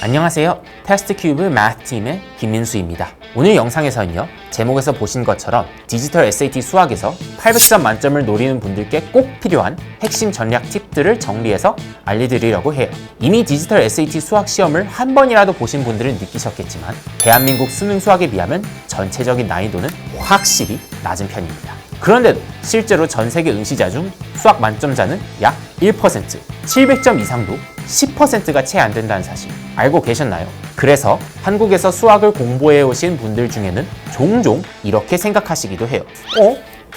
안녕하세요. 테스트 큐브 마트팀의 김민수입니다. 오늘 영상에서는요, 제목에서 보신 것처럼 디지털 SAT 수학에서 800점 만점을 노리는 분들께 꼭 필요한 핵심 전략 팁들을 정리해서 알려드리려고 해요. 이미 디지털 SAT 수학 시험을 한 번이라도 보신 분들은 느끼셨겠지만, 대한민국 수능 수학에 비하면 전체적인 난이도는 확실히 낮은 편입니다. 그런데도 실제로 전 세계 응시자 중 수학 만점자는 약 1%, 700점 이상도 10%가 채 안 된다는 사실 알고 계셨나요? 그래서 한국에서 수학을 공부해 오신 분들 중에는 종종 이렇게 생각하시기도 해요. 어?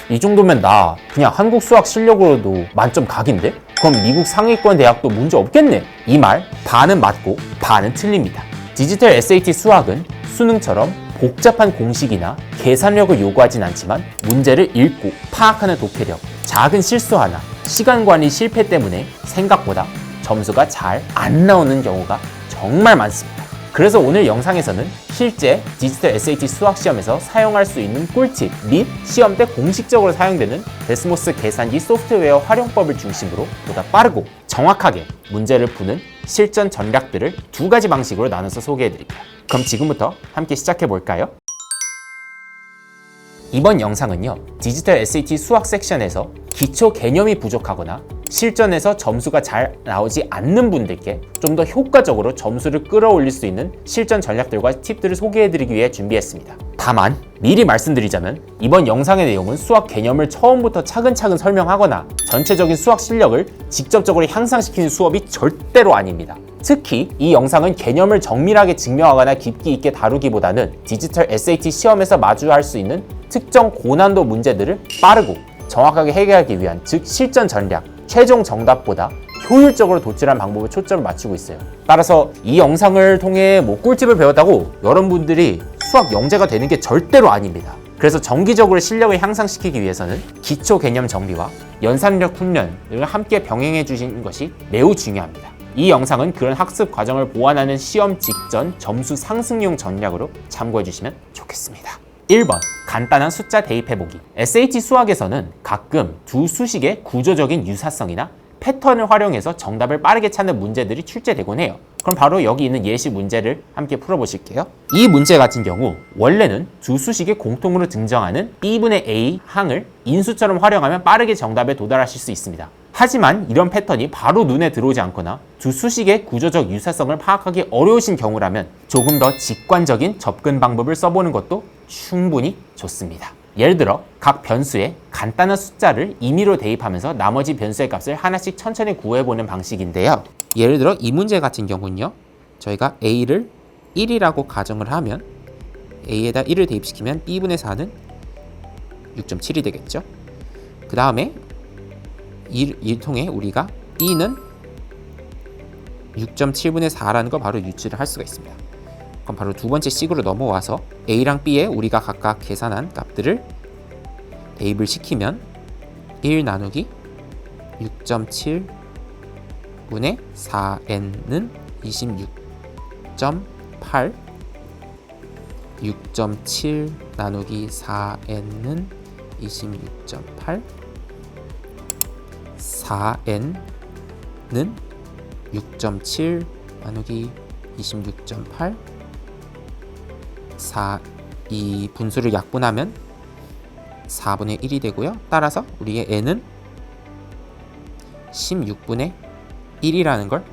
이 정도면 나 그냥 한국 수학 실력으로도 만점 각인데? 그럼 미국 상위권 대학도 문제 없겠네. 이 말 반은 맞고 반은 틀립니다. 디지털 SAT 수학은 수능처럼 복잡한 공식이나 계산력을 요구하진 않지만 문제를 읽고 파악하는 독해력, 작은 실수 하나, 시간 관리 실패 때문에 생각보다 점수가 잘 안 나오는 경우가 정말 많습니다. 그래서 오늘 영상에서는 실제 디지털 SAT 수학 시험에서 사용할 수 있는 꿀팁 및 시험 때 공식적으로 사용되는 데스모스 계산기 소프트웨어 활용법을 중심으로 보다 빠르고 정확하게 문제를 푸는 실전 전략들을 두 가지 방식으로 나눠서 소개해 드릴게요. 그럼 지금부터 함께 시작해 볼까요? 이번 영상은요, 디지털 SAT 수학 섹션에서 기초 개념이 부족하거나 실전에서 점수가 잘 나오지 않는 분들께 좀 더 효과적으로 점수를 끌어올릴 수 있는 실전 전략들과 팁들을 소개해드리기 위해 준비했습니다. 다만 미리 말씀드리자면 이번 영상의 내용은 수학 개념을 처음부터 차근차근 설명하거나 전체적인 수학 실력을 직접적으로 향상시키는 수업이 절대로 아닙니다. 특히 이 영상은 개념을 정밀하게 증명하거나 깊이 있게 다루기보다는 디지털 SAT 시험에서 마주할 수 있는 특정 고난도 문제들을 빠르고 정확하게 해결하기 위한 즉 실전 전략, 최종 정답보다 효율적으로 도출한 방법에 초점을 맞추고 있어요. 따라서 이 영상을 통해 뭐 꿀팁을 배웠다고 여러분들이 수학 영재가 되는 게 절대로 아닙니다. 그래서 정기적으로 실력을 향상시키기 위해서는 기초 개념 정비와 연산력 훈련을 함께 병행해 주시는 것이 매우 중요합니다. 이 영상은 그런 학습 과정을 보완하는 시험 직전 점수 상승용 전략으로 참고해 주시면 좋겠습니다. 1번 간단한 숫자 대입해보기 SAT 수학에서는 가끔 두 수식의 구조적인 유사성이나 패턴을 활용해서 정답을 빠르게 찾는 문제들이 출제되곤 해요. 그럼 바로 여기 있는 예시 문제를 함께 풀어보실게요. 이 문제 같은 경우 원래는 두 수식이 공통으로 등장하는 b분의 a 항을 인수처럼 활용하면 빠르게 정답에 도달하실 수 있습니다. 하지만 이런 패턴이 바로 눈에 들어오지 않거나 두 수식의 구조적 유사성을 파악하기 어려우신 경우라면 조금 더 직관적인 접근 방법을 써보는 것도 충분히 좋습니다. 예를 들어 각 변수에 간단한 숫자를 임의로 대입하면서 나머지 변수의 값을 하나씩 천천히 구해보는 방식인데요. 예를 들어 이 문제 같은 경우는요. 저희가 a를 1이라고 가정을 하면 a에다 1을 대입시키면 b분의 4는 6.7이 되겠죠. 그 다음에 이, 이 통해 우리가 b는 6.7분의 4라는 걸 바로 유출을 할 수가 있습니다. 그럼 바로 두 번째 식으로 넘어와서 a랑 b에 우리가 각각 계산한 값들을 대입을 시키면 1 나누기 6.7 분의 4n은 26.8 6.7 나누기 4n은 26.8 4n는 6.7 나누기 26.8 4, 이 분수를 약분하면 4분의 1이 되고요. 따라서 우리의 n은 16분의 1이라는 걸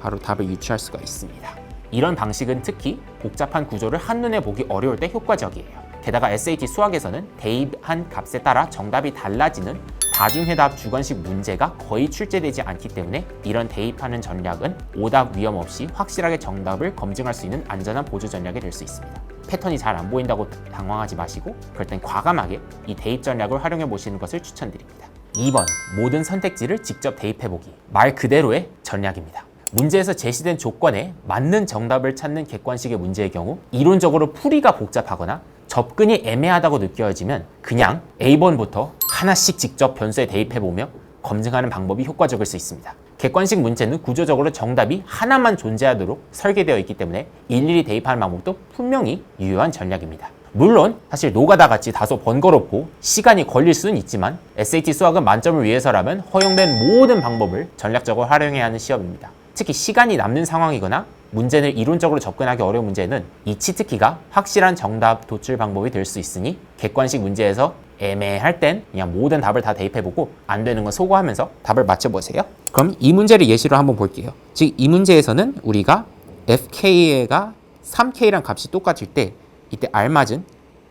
바로 답을 유추할 수가 있습니다. 이런 방식은 특히 복잡한 구조를 한눈에 보기 어려울 때 효과적이에요. 게다가 SAT 수학에서는 대입한 값에 따라 정답이 달라지는 다중해답 주관식 문제가 거의 출제되지 않기 때문에 이런 대입하는 전략은 오답 위험 없이 확실하게 정답을 검증할 수 있는 안전한 보조 전략이 될 수 있습니다. 패턴이 잘 안 보인다고 당황하지 마시고 그럴 땐 과감하게 이 대입 전략을 활용해 보시는 것을 추천드립니다. 2번 모든 선택지를 직접 대입해 보기 말 그대로의 전략입니다. 문제에서 제시된 조건에 맞는 정답을 찾는 객관식의 문제의 경우 이론적으로 풀이가 복잡하거나 접근이 애매하다고 느껴지면 그냥 A번부터 하나씩 직접 변수에 대입해보며 검증하는 방법이 효과적일 수 있습니다. 객관식 문제는 구조적으로 정답이 하나만 존재하도록 설계되어 있기 때문에 일일이 대입하는 방법도 분명히 유효한 전략입니다. 물론 사실 노가다 같이 다소 번거롭고 시간이 걸릴 수는 있지만 SAT 수학은 만점을 위해서라면 허용된 모든 방법을 전략적으로 활용해야 하는 시험입니다. 특히 시간이 남는 상황이거나 문제는 이론적으로 접근하기 어려운 문제는 이 치트키가 확실한 정답 도출 방법이 될 수 있으니 객관식 문제에서 애매할 땐 그냥 모든 답을 다 대입해보고 안 되는 건 소거하면서 답을 맞춰보세요. 그럼 이 문제를 예시로 한번 볼게요. 즉 이 문제에서는 우리가 fk가 3k랑 값이 똑같을 때 이때 알맞은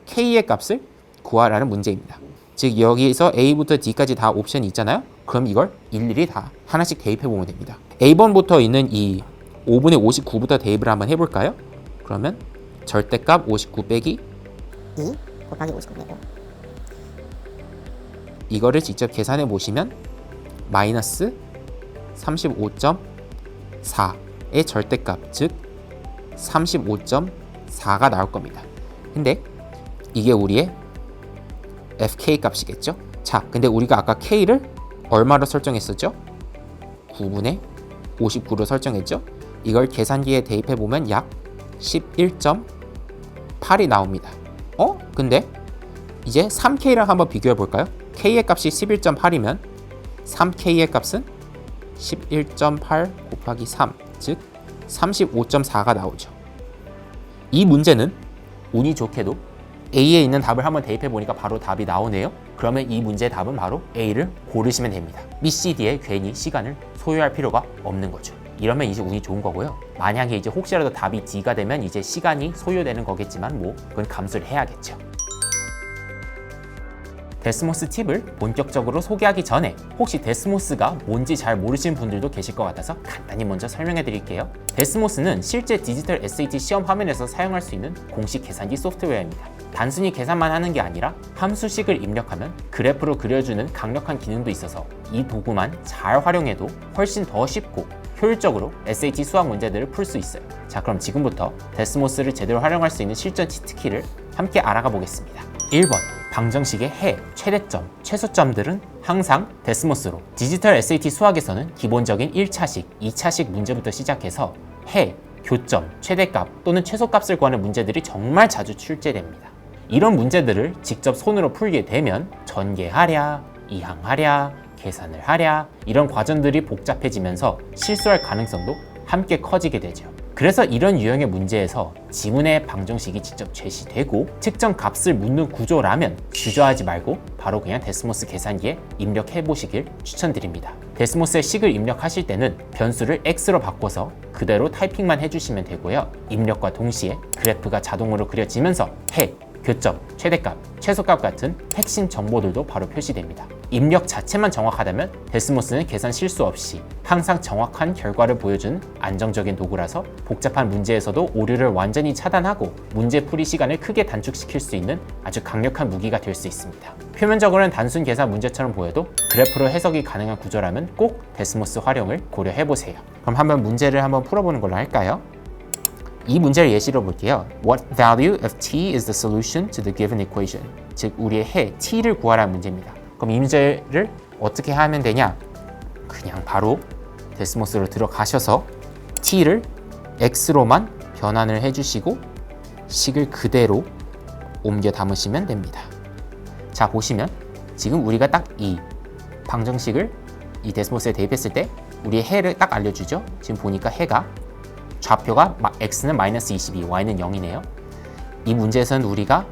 k의 값을 구하라는 문제입니다. 즉 여기서 a부터 d까지 다 옵션이 있잖아요. 그럼 이걸 일일이 다 하나씩 대입해 보면 됩니다. a번부터 있는 이 5분의 59부터 대입을 한번 해볼까요? 그러면 절대값 59 빼기 2 곱하기 59네요. 이거를 직접 계산해 보시면 마이너스 35.4의 절대값 즉 35.4가 나올 겁니다. 근데 이게 우리의 fk 값이겠죠? 자, 근데 우리가 아까 k를 얼마로 설정했었죠? 9분의 59로 설정했죠? 이걸 계산기에 대입해 보면 약 11.8이 나옵니다. 어? 근데 이제 3k랑 한번 비교해 볼까요? k의 값이 11.8이면 3k의 값은 11.8 곱하기 3, 즉 35.4가 나오죠. 이 문제는 운이 좋게도 A에 있는 답을 한번 대입해 보니까 바로 답이 나오네요. 그러면 이 문제의 답은 바로 A를 고르시면 됩니다. B, C, D에 괜히 시간을 소요할 필요가 없는 거죠. 이러면 이제 운이 좋은 거고요. 만약에 이제 혹시라도 답이 D가 되면 이제 시간이 소요되는 거겠지만 뭐 그건 감수를 해야겠죠. 데스모스 팁을 본격적으로 소개하기 전에 혹시 데스모스가 뭔지 잘 모르시는 분들도 계실 것 같아서 간단히 먼저 설명해 드릴게요. 데스모스는 실제 디지털 SAT 시험 화면에서 사용할 수 있는 공식 계산기 소프트웨어입니다. 단순히 계산만 하는 게 아니라 함수식을 입력하면 그래프로 그려주는 강력한 기능도 있어서 이 도구만 잘 활용해도 훨씬 더 쉽고 효율적으로 SAT 수학 문제들을 풀 수 있어요. 자, 그럼 지금부터 데스모스를 제대로 활용할 수 있는 실전 치트키를 함께 알아가 보겠습니다. 1번 방정식의 해, 최대점, 최소점들은 항상 데스모스로 디지털 SAT 수학에서는 기본적인 1차식, 2차식 문제부터 시작해서 해, 교점, 최대값 또는 최소값을 구하는 문제들이 정말 자주 출제됩니다. 이런 문제들을 직접 손으로 풀게 되면 전개하랴, 이항하랴, 계산을 하랴 이런 과정들이 복잡해지면서 실수할 가능성도 함께 커지게 되죠. 그래서 이런 유형의 문제에서 지문의 방정식이 직접 제시되고 측정 값을 묻는 구조라면 주저하지 말고 바로 그냥 데스모스 계산기에 입력해 보시길 추천드립니다. 데스모스의 식을 입력하실 때는 변수를 x로 바꿔서 그대로 타이핑만 해주시면 되고요. 입력과 동시에 그래프가 자동으로 그려지면서 해, 교점, 최대값, 최소값 같은 핵심 정보들도 바로 표시됩니다. 입력 자체만 정확하다면 데스모스는 계산 실수 없이 항상 정확한 결과를 보여준 안정적인 도구라서 복잡한 문제에서도 오류를 완전히 차단하고 문제 풀이 시간을 크게 단축시킬 수 있는 아주 강력한 무기가 될 수 있습니다. 표면적으로는 단순 계산 문제처럼 보여도 그래프로 해석이 가능한 구조라면 꼭 데스모스 활용을 고려해 보세요. 그럼 한번 문제를 한번 풀어보는 걸로 할까요? 이 문제를 예시로 볼게요. What value of t is the solution to the given equation? 즉 우리의 해 t를 구하라는 문제입니다. 그럼 이 문제를 어떻게 하면 되냐? 그냥 바로 데스모스로 들어가셔서 t를 x로만 변환을 해주시고 식을 그대로 옮겨 담으시면 됩니다. 자 보시면 지금 우리가 딱 이 방정식을 이 데스모스에 대입했을 때 우리의 해를 딱 알려주죠. 지금 보니까 해가 좌표가 x는 마이너스 22, y는 0이네요. 이 문제에서는 우리가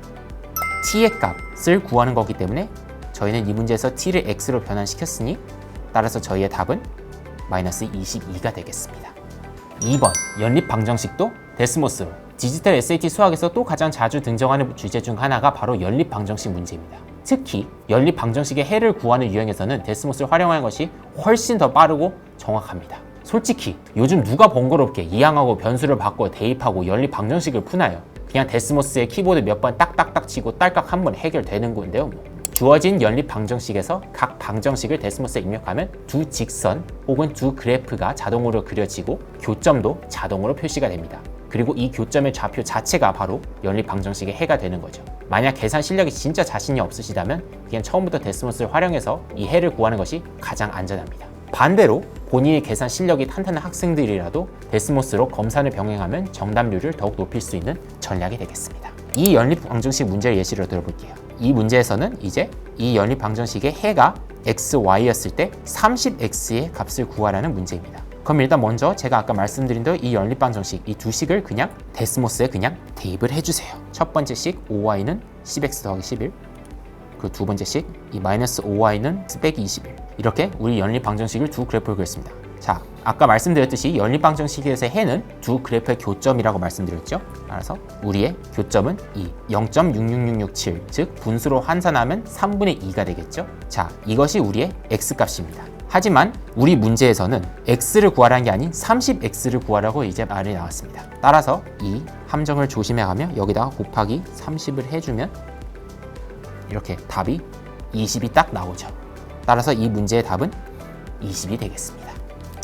t의 값을 구하는 거기 때문에 저희는 이 문제에서 t를 x로 변환시켰으니 따라서 저희의 답은 마이너스 22가 되겠습니다. 2번 연립 방정식도 데스모스로 디지털 SAT 수학에서 또 가장 자주 등장하는 주제 중 하나가 바로 연립 방정식 문제입니다. 특히 연립 방정식의 해를 구하는 유형에서는 데스모스를 활용하는 것이 훨씬 더 빠르고 정확합니다. 솔직히 요즘 누가 번거롭게 이항하고 변수를 바꿔 대입하고 연립 방정식을 푸나요? 그냥 데스모스의 키보드 몇 번 딱딱딱 치고 딸깍 한 번 해결되는 건데요. 뭐. 주어진 연립 방정식에서 각 방정식을 데스모스에 입력하면 두 직선 혹은 두 그래프가 자동으로 그려지고 교점도 자동으로 표시가 됩니다. 그리고 이 교점의 좌표 자체가 바로 연립 방정식의 해가 되는 거죠. 만약 계산 실력이 진짜 자신이 없으시다면 그냥 처음부터 데스모스를 활용해서 이 해를 구하는 것이 가장 안전합니다. 반대로 본인의 계산 실력이 탄탄한 학생들이라도 데스모스로 검산을 병행하면 정답률을 더욱 높일 수 있는 전략이 되겠습니다. 이 연립 방정식 문제를 예시로 들어볼게요. 이 문제에서는 이제 이 연립 방정식의 해가 x, y였을 때 30x의 값을 구하라는 문제입니다. 그럼 일단 먼저 제가 아까 말씀드린 대로 이 연립방정식 이 두 식을 그냥 데스모스에 그냥 대입을 해주세요. 첫 번째 식 5y는 10x 더하기 11 그리고 두 번째 식 이 마이너스 5y는 빼기 21 이렇게 우리 연립방정식을 두 그래프를 그렸습니다. 자, 아까 말씀드렸듯이 연립방정식에서의 해는 두 그래프의 교점이라고 말씀드렸죠. 따라서 우리의 교점은 이 0.66667, 즉 분수로 환산하면 3분의 2가 되겠죠. 자, 이것이 우리의 x값입니다. 하지만 우리 문제에서는 x를 구하라는 게 아닌 30x를 구하라고 이제 말이 나왔습니다. 따라서 이 함정을 조심해 가며 여기다가 곱하기 30을 해주면 이렇게 답이 20이 딱 나오죠. 따라서 이 문제의 답은 20이 되겠습니다.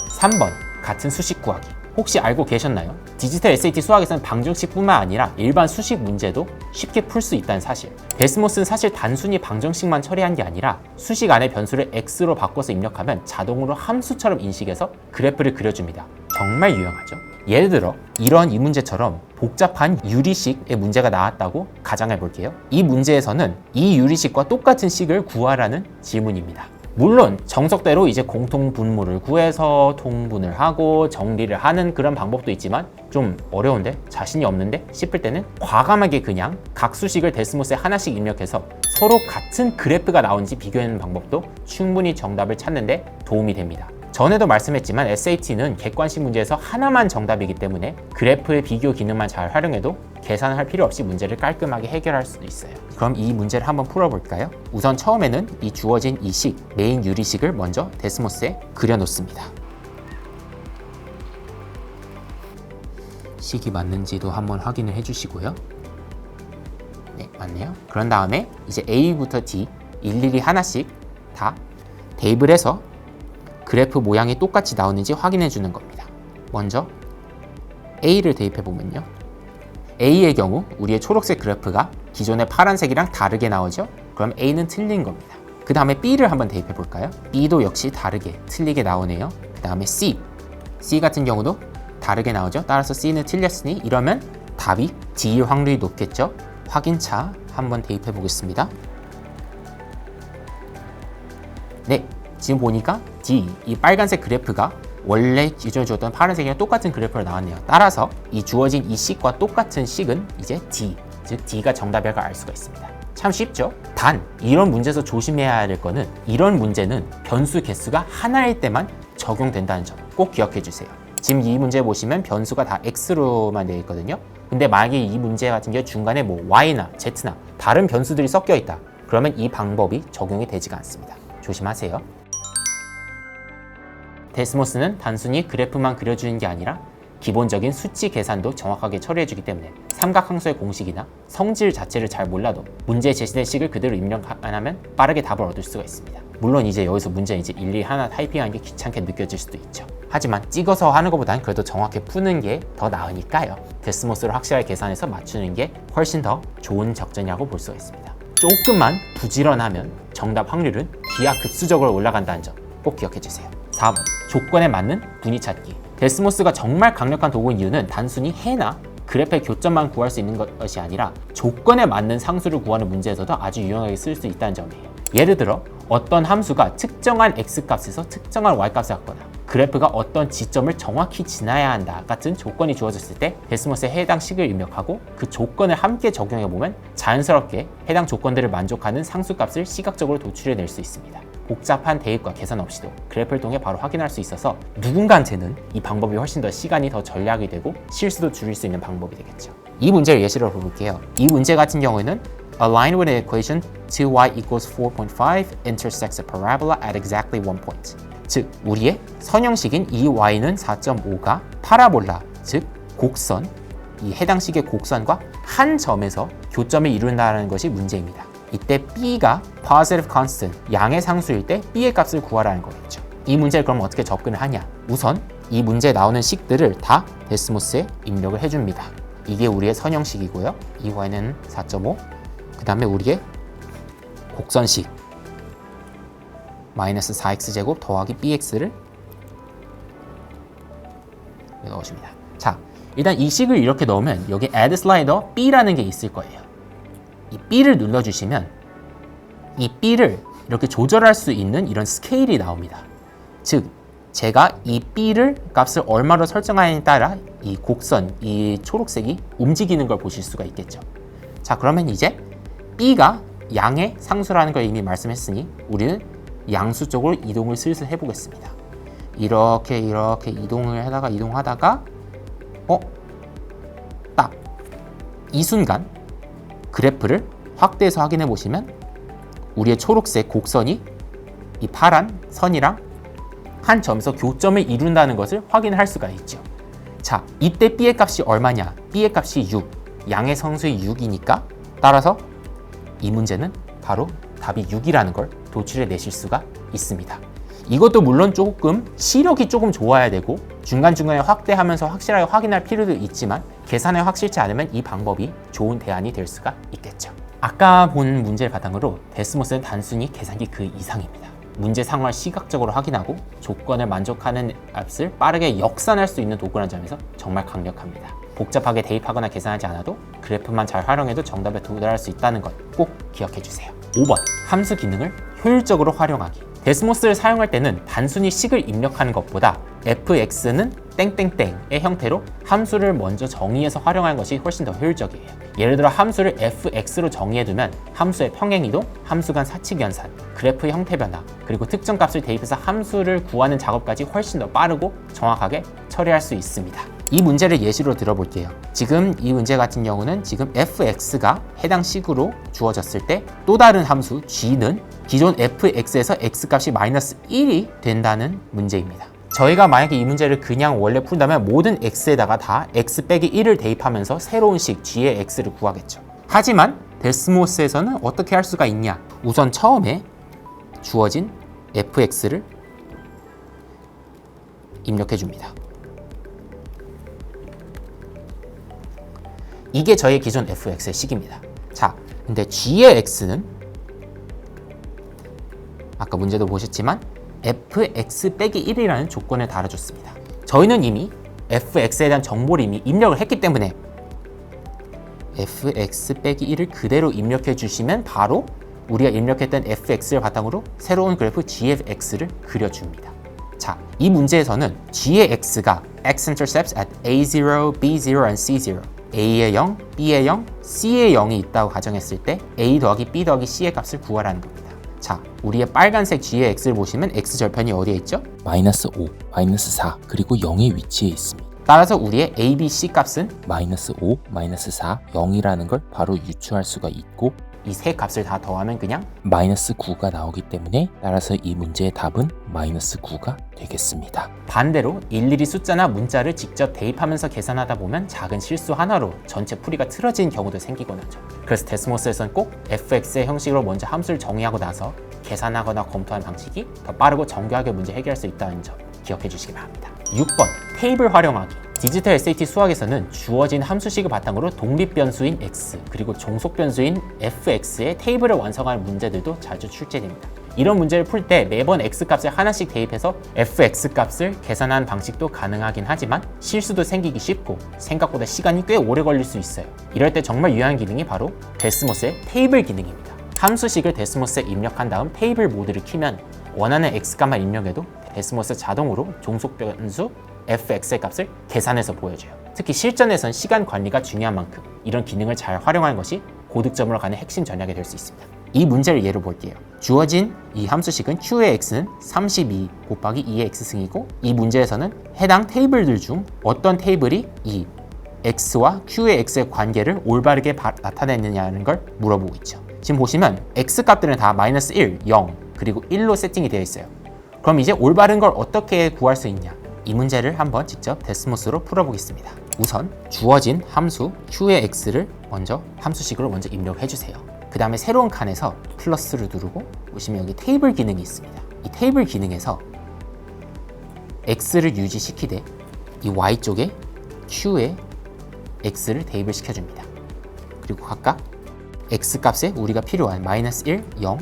3번 같은 수식 구하기. 혹시 알고 계셨나요? 디지털 SAT 수학에서는 방정식뿐만 아니라 일반 수식 문제도 쉽게 풀 수 있다는 사실. 데스모스는 사실 단순히 방정식만 처리한 게 아니라 수식 안에 변수를 x로 바꿔서 입력하면 자동으로 함수처럼 인식해서 그래프를 그려줍니다. 정말 유용하죠. 예를 들어 이런 이 문제처럼 복잡한 유리식의 문제가 나왔다고 가정해 볼게요. 이 문제에서는 이 유리식과 똑같은 식을 구하라는 질문입니다. 물론 정석대로 이제 공통 분모를 구해서 통분을 하고 정리를 하는 그런 방법도 있지만 좀 어려운데 자신이 없는데 싶을 때는 과감하게 그냥 각 수식을 데스모스에 하나씩 입력해서 서로 같은 그래프가 나온지 비교하는 방법도 충분히 정답을 찾는데 도움이 됩니다. 전에도 말씀했지만 SAT는 객관식 문제에서 하나만 정답이기 때문에 그래프의 비교 기능만 잘 활용해도 계산을 할 필요 없이 문제를 깔끔하게 해결할 수도 있어요. 그럼 이 문제를 한번 풀어볼까요? 우선 처음에는 이 주어진 이 식, 메인 유리식을 먼저 데스모스에 그려놓습니다. 식이 맞는지도 한번 확인을 해주시고요. 네, 맞네요. 그런 다음에 이제 A부터 D 일일이 하나씩 다 해서 그래프 모양이 똑같이 나오는지 확인해 주는 겁니다. 먼저 A를 대입해 보면요. A의 경우 우리의 초록색 그래프가 기존의 파란색이랑 다르게 나오죠. 그럼 A는 틀린 겁니다. 그 다음에 B를 한번 대입해 볼까요? B도 역시 다르게 틀리게 나오네요. 그 다음에 C, C 같은 경우도 다르게 나오죠. 따라서 C는 틀렸으니 이러면 답이 D일 확률이 높겠죠. 확인차 한번 대입해 보겠습니다. 네, 지금 보니까 D, 이 빨간색 그래프가 원래 기존에 주었던 파란색이랑 똑같은 그래프로 나왔네요. 따라서 이 주어진 이 식과 똑같은 식은 이제 D, 즉 D가 걸알 수가 있습니다. 참 쉽죠? 단, 이런 문제에서 조심해야 될 거는 이런 문제는 변수 개수가 하나일 때만 적용된다는 점 꼭 기억해 주세요. 지금 이 문제 보시면 변수가 다 x로만 되어 있거든요. 근데 만약에 이 문제 같은 경우 중간에 뭐 y나 z나 다른 변수들이 섞여 있다. 그러면 이 방법이 적용이 되지가 않습니다. 조심하세요. 데스모스는 단순히 그래프만 그려주는 게 아니라 기본적인 수치 계산도 정확하게 처리해주기 때문에 삼각함수의 공식이나 성질 자체를 잘 몰라도 문제 제시된 식을 그대로 입력만 하면 빠르게 답을 얻을 수가 있습니다. 물론 이제 여기서 문제는 이제 일일이 하나 타이핑하는 게 귀찮게 느껴질 수도 있죠. 하지만 찍어서 하는 것보다는 그래도 정확히 푸는 게 더 나으니까요. 데스모스를 확실하게 계산해서 맞추는 게 훨씬 더 좋은 작전이라고 볼 수가 있습니다. 조금만 부지런하면 정답 확률은 기하급수적으로 올라간다는 점 꼭 기억해 주세요. 4번 조건에 맞는 분위 찾기 데스모스가 정말 강력한 도구인 이유는 단순히 해나 그래프의 교점만 구할 수 있는 것이 아니라 조건에 맞는 상수를 구하는 문제에서도 아주 유용하게 쓸 수 있다는 점이에요. 예를 들어 어떤 함수가 특정한 x값에서 특정한 y값을 갖거나 그래프가 어떤 지점을 정확히 지나야 한다 같은 조건이 주어졌을 때 데스모스의 해당 식을 입력하고 그 조건을 함께 적용해 보면 자연스럽게 해당 조건들을 만족하는 상수값을 시각적으로 도출해낼 수 있습니다. 복잡한 대입과 계산 없이도 그래프를 통해 바로 확인할 수 있어서 누군가한테는 이 방법이 훨씬 더 시간이 더 절약이 되고 실수도 줄일 수 있는 방법이 되겠죠. 이 문제를 예시로 볼게요. 이 문제 같은 경우에는 A line with an equation 2y equals 4.5 intersects a parabola at exactly one point. 즉, 우리의 선형식인 이 y는 4.5가 파라볼라, 즉 곡선, 이 해당 식의 곡선과 한 점에서 교점을 이룬다는 것이 문제입니다. 이때 b가 positive constant, 양의 상수일 때 b의 값을 구하라는 거겠죠. 이 문제를 그럼 어떻게 접근을 하냐? 우선 이 문제에 나오는 식들을 다 데스모스에 입력을 해줍니다. 이게 우리의 선형식이고요. 이 y는 4.5, 그 다음에 우리의 곡선식 마이너스 4x제곱 더하기 bx를 넣어줍니다. 자, 일단 이 식을 이렇게 넣으면 여기 add slider b라는 게 있을 거예요. 이 b를 눌러주시면 이 b를 이렇게 조절할 수 있는 이런 스케일이 나옵니다. 즉, 제가 이 b를 값을 얼마로 설정하느냐에 따라 이 곡선, 이 초록색이 움직이는 걸 보실 수가 있겠죠. 자, 그러면 이제 b가 양의 상수라는 걸 이미 말씀했으니 우리는 양수 쪽으로 이동을 슬슬 해보겠습니다. 이렇게 이렇게 이동을 하다가 이동하다가 어? 딱 이 순간 그래프를 확대해서 확인해 보시면 우리의 초록색 곡선이 이 파란 선이랑 한 점에서 교점을 이룬다는 것을 확인할 수가 있죠. 자, 이때 b의 값이 얼마냐? b의 값이 6, 양의 성수의 6이니까 따라서 이 문제는 바로 답이 6이라는 걸 도출해 내실 수가 있습니다. 이것도 물론 조금 시력이 조금 좋아야 되고 중간중간에 확대하면서 확실하게 확인할 필요도 있지만 계산에 확실치 않으면 이 방법이 좋은 대안이 될 수가 있겠죠. 아까 본 문제를 바탕으로 데스모스는 단순히 계산기 그 이상입니다. 문제 상황을 시각적으로 확인하고 조건을 만족하는 값을 빠르게 역산할 수 있는 도구라는 점에서 정말 강력합니다. 복잡하게 대입하거나 계산하지 않아도 그래프만 잘 활용해도 정답에 도달할 수 있다는 것 꼭 기억해 주세요. 5번 함수 기능을 효율적으로 활용하기. 데스모스를 사용할 때는 단순히 식을 입력하는 것보다 fx는 땡땡땡의 형태로 함수를 먼저 정의해서 활용하는 것이 훨씬 더 효율적이에요. 예를 들어 함수를 fx로 정의해두면 함수의 평행이동, 함수 간 사칙 연산, 그래프 형태 변화, 그리고 특정 값을 대입해서 함수를 구하는 작업까지 훨씬 더 빠르고 정확하게 처리할 수 있습니다. 이 문제를 예시로 들어볼게요. 지금 이 문제 같은 경우는 지금 fx가 해당 식으로 주어졌을 때 또 다른 함수 g는 기존 fx에서 x 값이 마이너스 1이 된다는 문제입니다. 저희가 만약에 이 문제를 그냥 원래 푼다면 모든 x에다가 다 x 빼기 1을 대입하면서 새로운 식 g의 x를 구하겠죠. 하지만 데스모스에서는 어떻게 할 수가 있냐? 우선 처음에 주어진 fx를 입력해 줍니다. 이게 저희 기존 fx의 식입니다. 자, 근데 g의 x는 아까 문제도 보셨지만 fx 빼기 1이라는 조건을 달아줬습니다. 저희는 이미 fx에 대한 정보를 이미 입력을 했기 때문에 fx 빼기 1을 그대로 입력해 주시면 바로 우리가 입력했던 fx를 바탕으로 새로운 그래프 gfx를 그려줍니다. 자, 이 문제에서는 g의 x가 x-intercepts at a0, b0, and c0 a의 0, b의 0, c의 0이 있다고 가정했을 때 a 더하기 b 더하기 c의 값을 구하라는 겁니다. 자, 우리의 빨간색 g의 x를 보시면 x 절편이 어디에 있죠? 마이너스 5, 마이너스 4, 그리고 0의 위치에 있습니다. 따라서 우리의 a, b, c 값은 마이너스 5, 마이너스 4, 0이라는 걸 바로 유추할 수가 있고 이 세 값을 다 더하면 그냥 마이너스 9가 나오기 때문에 따라서 이 문제의 답은 마이너스 9가 되겠습니다. 반대로 일일이 숫자나 문자를 직접 대입하면서 계산하다 보면 작은 실수 하나로 전체 풀이가 틀어진 경우도 생기곤 하죠. 그래서 데스모스에서는 꼭 fx의 형식으로 먼저 함수를 정의하고 나서 계산하거나 검토하는 방식이 더 빠르고 정교하게 문제 해결할 수 있다는 점 기억해 주시기 바랍니다. 6번 테이블 활용하기 디지털 SAT 수학에서는 주어진 함수식을 바탕으로 독립 변수인 x 그리고 종속 변수인 fx의 테이블을 완성하는 문제들도 자주 출제됩니다. 이런 문제를 풀 때 매번 x 값을 하나씩 대입해서 fx 값을 계산하는 방식도 가능하긴 하지만 실수도 생기기 쉽고 생각보다 시간이 꽤 오래 걸릴 수 있어요. 이럴 때 정말 유용한 기능이 바로 데스모스의 테이블 기능입니다. 함수식을 데스모스에 입력한 다음 테이블 모드를 키면 원하는 x 값만 입력해도 데스모스 자동으로 종속 변수 fx의 값을 계산해서 보여줘요. 특히 실전에선 시간 관리가 중요한 만큼 이런 기능을 잘 활용하는 것이 고득점으로 가는 핵심 전략이 될 수 있습니다. 이 문제를 예로 볼게요. 주어진 이 함수식은 q의 x는 32 곱하기 2의 x승이고 이 문제에서는 해당 테이블들 중 어떤 테이블이 이 x와 q의 x의 관계를 올바르게 바- 나타내느냐는 걸 물어보고 있죠. 지금 보시면 x 값들은 다 마이너스 1, 0, 그리고 1로 세팅이 되어 있어요. 그럼 이제 올바른 걸 어떻게 구할 수 있냐? 이 문제를 한번 직접 데스모스로 풀어보겠습니다. 우선 주어진 함수 q의 x를 먼저 함수식으로 먼저 입력해 주세요. 그 다음에 새로운 칸에서 플러스를 누르고 보시면 여기 테이블 기능이 있습니다. 이 테이블 기능에서 x를 유지시키되 이 y 쪽에 q의 x를 대입을 시켜줍니다. 그리고 각각 x 값에 우리가 필요한 마이너스 1, 0,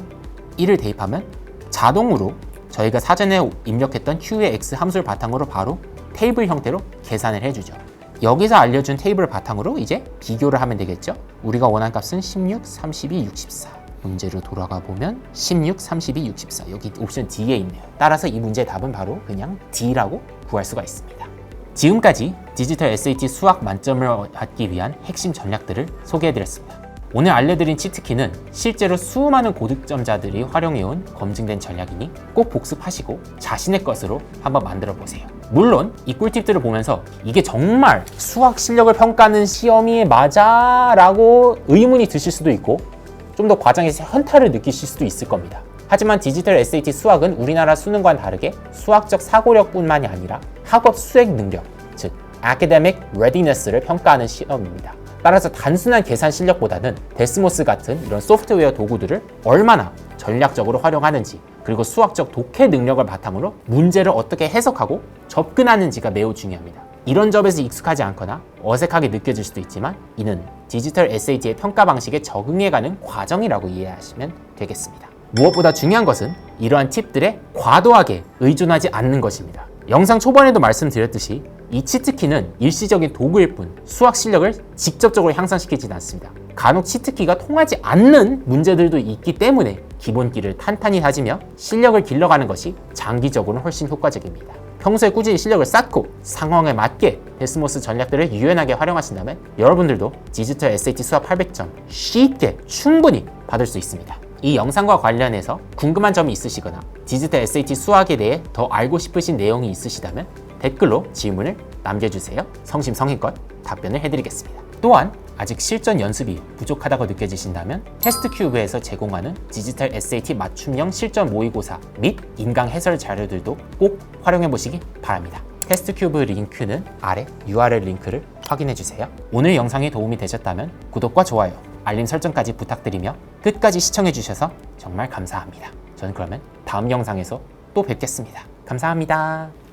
1을 대입하면 자동으로 저희가 사전에 입력했던 q의 x 함수를 바탕으로 바로 테이블 형태로 계산을 해주죠. 여기서 알려준 테이블을 바탕으로 이제 비교를 하면 되겠죠. 우리가 원한 값은 16, 32, 64. 문제로 돌아가 보면 16, 32, 64 여기 옵션 D에 있네요. 따라서 이 문제의 답은 바로 그냥 D라고 구할 수가 있습니다. 지금까지 디지털 SAT 수학 만점을 얻기 위한 핵심 전략들을 소개해드렸습니다. 오늘 알려드린 치트키는 실제로 수많은 고득점자들이 활용해온 검증된 전략이니 꼭 복습하시고 자신의 것으로 한번 만들어 보세요. 물론 이 꿀팁들을 보면서 이게 정말 수학 실력을 평가하는 시험이 맞아? 라고 의문이 드실 수도 있고 좀 더 과정에서 현타를 느끼실 수도 있을 겁니다. 하지만 디지털 SAT 수학은 우리나라 수능과는 다르게 수학적 사고력뿐만이 아니라 학업 수행 능력, 즉 academic readiness를 평가하는 시험입니다. 따라서 단순한 계산 실력보다는 데스모스 같은 이런 소프트웨어 도구들을 얼마나 전략적으로 활용하는지 그리고 수학적 독해 능력을 바탕으로 문제를 어떻게 해석하고 접근하는지가 매우 중요합니다. 이런 점에서 익숙하지 않거나 어색하게 느껴질 수도 있지만 이는 디지털 SAT의 평가 방식에 적응해가는 과정이라고 이해하시면 되겠습니다. 무엇보다 중요한 것은 이러한 팁들에 과도하게 의존하지 않는 것입니다. 영상 초반에도 말씀드렸듯이 이 치트키는 일시적인 도구일 뿐 수학 실력을 직접적으로 향상시키진 않습니다. 간혹 치트키가 통하지 않는 문제들도 있기 때문에 기본기를 탄탄히 다지며 실력을 길러가는 것이 장기적으로는 훨씬 효과적입니다. 평소에 꾸준히 실력을 쌓고 상황에 맞게 데스모스 전략들을 유연하게 활용하신다면 여러분들도 디지털 SAT 수학 800점 쉽게 충분히 받을 수 있습니다. 이 영상과 관련해서 궁금한 점이 있으시거나 디지털 SAT 수학에 대해 더 알고 싶으신 내용이 있으시다면 댓글로 질문을 남겨주세요. 성심성의껏 답변을 해드리겠습니다. 또한 아직 실전 연습이 부족하다고 느껴지신다면 테스트 큐브에서 제공하는 디지털 SAT 맞춤형 실전 모의고사 및 인강 해설 자료들도 꼭 활용해 보시기 바랍니다. 테스트 큐브 링크는 아래 URL 링크를 확인해 주세요. 오늘 영상이 도움이 되셨다면 구독과 좋아요, 알림 설정까지 부탁드리며 끝까지 시청해 주셔서 정말 감사합니다. 저는 그러면 다음 영상에서 또 뵙겠습니다. 감사합니다.